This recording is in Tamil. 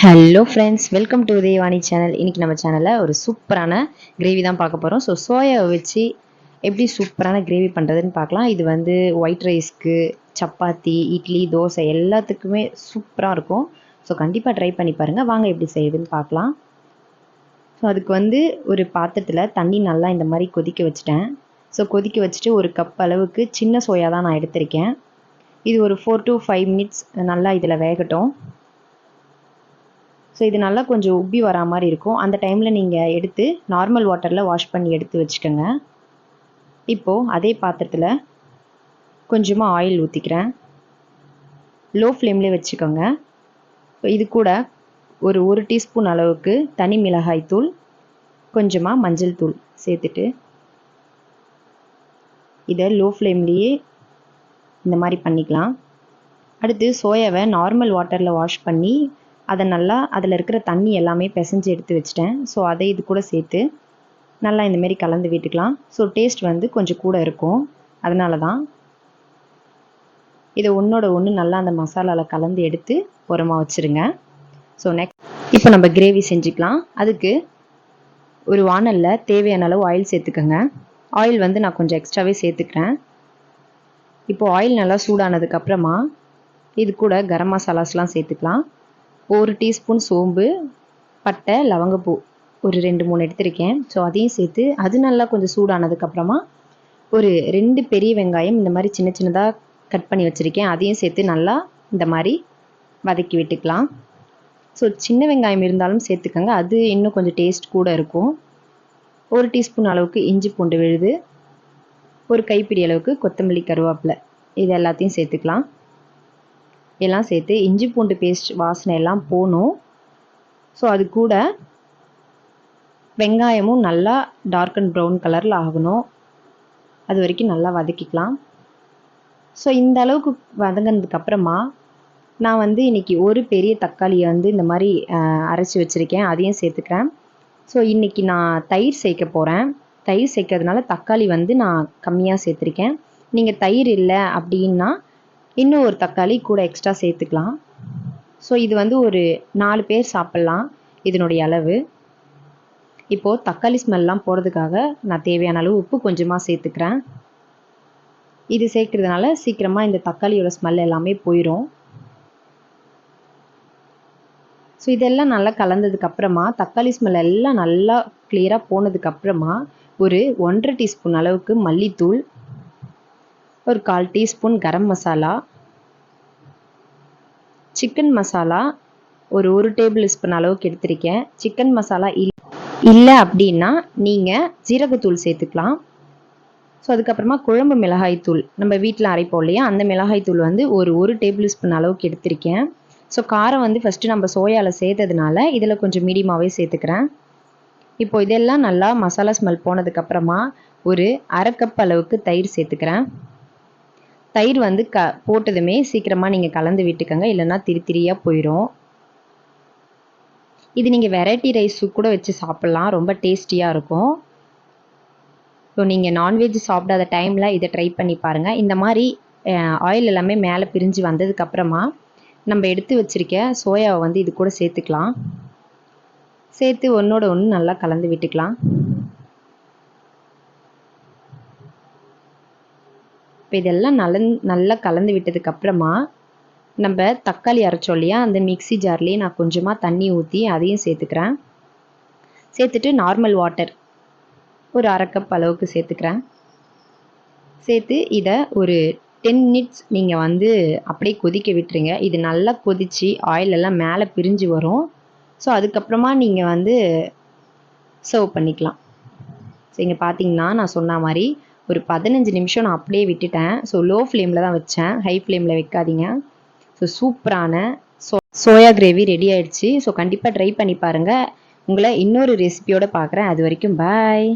Hello friends welcome to Devani channel இன்றைக்கி நம்ம சேனலில் ஒரு சூப்பரான கிரேவி தான் பார்க்க போகிறோம் ஸோ சோயாவை வச்சு எப்படி சூப்பரான கிரேவி பண்ணுறதுன்னு பார்க்கலாம். இது வந்து ஒயிட் ரைஸ்க்கு சப்பாத்தி இட்லி தோசை எல்லாத்துக்குமே சூப்பராக இருக்கும். ஸோ கண்டிப்பாக ட்ரை பண்ணி பாருங்கள் வாங்க எப்படி செய்யுதுன்னு பார்க்கலாம். ஸோ அதுக்கு வந்து ஒரு பாத்திரத்தில் தண்ணி நல்லா இந்த மாதிரி கொதிக்க வச்சுட்டேன். ஸோ கொதிக்க வச்சுட்டு ஒரு கப் அளவுக்கு சின்ன சோயா தான் நான் எடுத்திருக்கேன். இது ஒரு ஃபோர் டு ஃபைவ் மினிட்ஸ் நல்லா இதில் வேகட்டும். ஸோ இது நல்லா கொஞ்சம் உப்பி வரா மாதிரி இருக்கும். அந்த டைமில் நீங்கள் எடுத்து நார்மல் வாட்டரில் வாஷ் பண்ணி எடுத்து வச்சுக்கோங்க. இப்போது அதே பாத்திரத்தில் கொஞ்சமாக ஆயில் ஊற்றிக்கிறேன் லோ ஃப்ளேம்லேயே வச்சுக்கோங்க இது கூட ஒரு ஒரு டீஸ்பூன் அளவுக்கு தனி மிளகாய் தூள் கொஞ்சமாக மஞ்சள் தூள் சேர்த்துட்டு இதை லோ ஃப்ளேம்லேயே இந்த மாதிரி பண்ணிக்கலாம். அடுத்து சோயாவை நார்மல் வாட்டரில் வாஷ் பண்ணி அதை நல்லா அதில் இருக்கிற தண்ணி எல்லாமே பிசைஞ்சு எடுத்து வச்சிட்டேன். ஸோ அதை இது கூட சேர்த்து நல்லா இந்தமாரி கலந்து விட்டுக்கலாம். ஸோ டேஸ்ட் வந்து கொஞ்சம் கூட இருக்கும். அதனால தான் இதை ஒன்றோட ஒன்று நல்லா அந்த மசாலாவில் கலந்து எடுத்து உரமாக வச்சுருங்க. ஸோ நெக்ஸ்ட் இப்போ நம்ம கிரேவி செஞ்சுக்கலாம். அதுக்கு ஒரு வானலில் தேவையான அளவு ஆயில் சேர்த்துக்கோங்க. ஆயில் வந்து நான் கொஞ்சம் எக்ஸ்ட்ராவே சேர்த்துக்கிறேன். இப்போது ஆயில் நல்லா சூடானதுக்கப்புறமா இது கூட கரம் மசாலாஸ்லாம் சேர்த்துக்கலாம். ஒரு டீஸ்பூன் சோம்பு பட்டை லவங்கப்பூ. ஒரு ரெண்டு மூணு எடுத்திருக்கேன். ஸோ அதையும் சேர்த்து அது நல்லா கொஞ்சம் சூடானதுக்கப்புறமா ஒரு ரெண்டு பெரிய வெங்காயம் இந்த மாதிரி சின்ன சின்னதாக கட் பண்ணி வச்சுருக்கேன். அதையும் சேர்த்து நல்லா இந்த மாதிரி வதக்கி விட்டுக்கலாம். ஸோ சின்ன வெங்காயம் இருந்தாலும் சேர்த்துக்கோங்க. அது இன்னும் கொஞ்சம் டேஸ்ட் கூட இருக்கும். ஒரு டீஸ்பூன் அளவுக்கு இஞ்சி பூண்டு விழுது. ஒரு கைப்பிடி அளவுக்கு கொத்தமல்லி கருவேப்பிலை. இது எல்லாத்தையும் சேர்த்துக்கலாம். எல்லாம் சேர்த்து இஞ்சி பூண்டு பேஸ்ட் வாசனை எல்லாம் போகணும். ஸோ அது கூட வெங்காயமும் நல்லா டார்க் அண்ட் ப்ரௌன் கலரில் ஆகணும். அது வரைக்கும் நல்லா வதக்கிக்கலாம். ஸோ இந்த அளவுக்கு வதங்கினதுக்கப்புறமா நான் வந்து இன்றைக்கி ஒரு பெரிய தக்காளியை வந்து இந்த மாதிரி அரைச்சி வச்சுருக்கேன். அதையும் சேர்த்துக்கிறேன். ஸோ இன்றைக்கி நான் தயிர் சேர்க்க போகிறேன் தயிர் சேர்க்கறதுனால தக்காளி வந்து நான் கம்மியாக சேர்த்துருக்கேன். நீங்கள் தயிர் இல்லை அப்படின்னா இன்னும் ஒரு தக்காளி கூட எக்ஸ்ட்ரா சேர்த்துக்கலாம். ஸோ இது வந்து ஒரு நாலு பேர் சாப்பிட்லாம் இதனுடைய அளவு. இப்போது தக்காளி ஸ்மெல்லாம் போகிறதுக்காக நான் தேவையான அளவு உப்பு கொஞ்சமாக சேர்த்துக்கிறேன். இது சேர்க்கறதுனால சீக்கிரமாக இந்த தக்காளியோட ஸ்மெல் எல்லாமே போயிடும் ஸோ இதெல்லாம் நல்லா கலந்ததுக்கப்புறமா தக்காளி ஸ்மெல் எல்லாம் நல்லா கிளியராக போனதுக்கப்புறமா ஒரு ஒன்றரை டீஸ்பூன் அளவுக்கு மல்லித்தூள் ஒரு கால் டீஸ்பூன் கரம் மசாலா சிக்கன் மசாலா ஒரு ஒரு டேபிள் ஸ்பூன் அளவுக்கு எடுத்திருக்கேன். சிக்கன் மசாலா இல் இல்லை அப்படின்னா நீங்கள் ஜீரகத்தூள் சேர்த்துக்கலாம். ஸோ அதுக்கப்புறமா குழம்பு மிளகாய் தூள். நம்ம வீட்டில் அரைப்போம் இல்லையா? அந்த மிளகாய் தூள் வந்து ஒரு ஒரு டேபிள் ஸ்பூன் அளவுக்கு எடுத்திருக்கேன். ஸோ காரம் வந்து ஃபஸ்ட்டு நம்ம சோயாவில் சேர்த்ததுனால இதில் கொஞ்சம் மீடியமாகவே சேர்த்துக்கிறேன். இப்போ இதெல்லாம் நல்லா மசாலா ஸ்மெல் போனதுக்கப்புறமா ஒரு அரை கப் அளவுக்கு தயிர் சேர்த்துக்கிறேன். தயிர் வந்து க போட்டதுமே சீக்கிரமாக நீங்கள் கலந்து விட்டுக்கோங்க. இல்லைன்னா திரி திரியாக போயிடும் இது நீங்கள் வெரைட்டி ரைஸு கூட வச்சு சாப்பிட்லாம். ரொம்ப டேஸ்டியாக இருக்கும். ஸோ நீங்கள் நான்வெஜ் சாப்பிடாத டைமில் இதை ட்ரை பண்ணி பாருங்கள் இந்த மாதிரி ஆயில் எல்லாமே மேலே பிரிஞ்சு வந்ததுக்கப்புறமா நம்ம எடுத்து வச்சுருக்க சோயாவை வந்து இது கூட சேர்த்துக்கலாம். சேர்த்து ஒன்றோட ஒன்று நல்லா கலந்து விட்டுக்கலாம். இப்போ இதெல்லாம் நல்ல நல்லா கலந்து விட்டதுக்கப்புறமா நம்ம தக்காளி அரைச்சோம் இல்லையா? அந்த மிக்சி ஜார்லேயே நான் கொஞ்சமாக தண்ணி ஊற்றி அதையும் சேர்த்துக்கிறேன். சேர்த்துட்டு நார்மல் வாட்டர் ஒரு அரை கப் அளவுக்கு சேர்த்துக்கிறேன். சேர்த்து இதை ஒரு டென் மினிட்ஸ் நீங்கள் வந்து அப்படியே கொதிக்க விட்டுருங்க. இது நல்லா கொதித்து ஆயில் எல்லாம் மேலே பிரிஞ்சு வரும். ஸோ அதுக்கப்புறமா நீங்கள் வந்து சர்வ் பண்ணிக்கலாம். ஸோ இங்கே பார்த்தீங்கன்னா நான் சொன்ன மாதிரி ஒரு பதினஞ்சு நிமிஷம் நான் அப்படியே விட்டுட்டேன். ஸோ லோ ஃப்ளேமில் தான் வச்சேன். ஹை ஃப்ளேமில் வைக்காதீங்க. ஸோ சூப்பரான சோ சோயா கிரேவி ரெடி ஆயிடுச்சு. ஸோ கண்டிப்பாக ட்ரை பண்ணி பாருங்கள் உங்களை இன்னொரு ரெசிபியோடு பார்க்குறேன் அது வரைக்கும் பாய்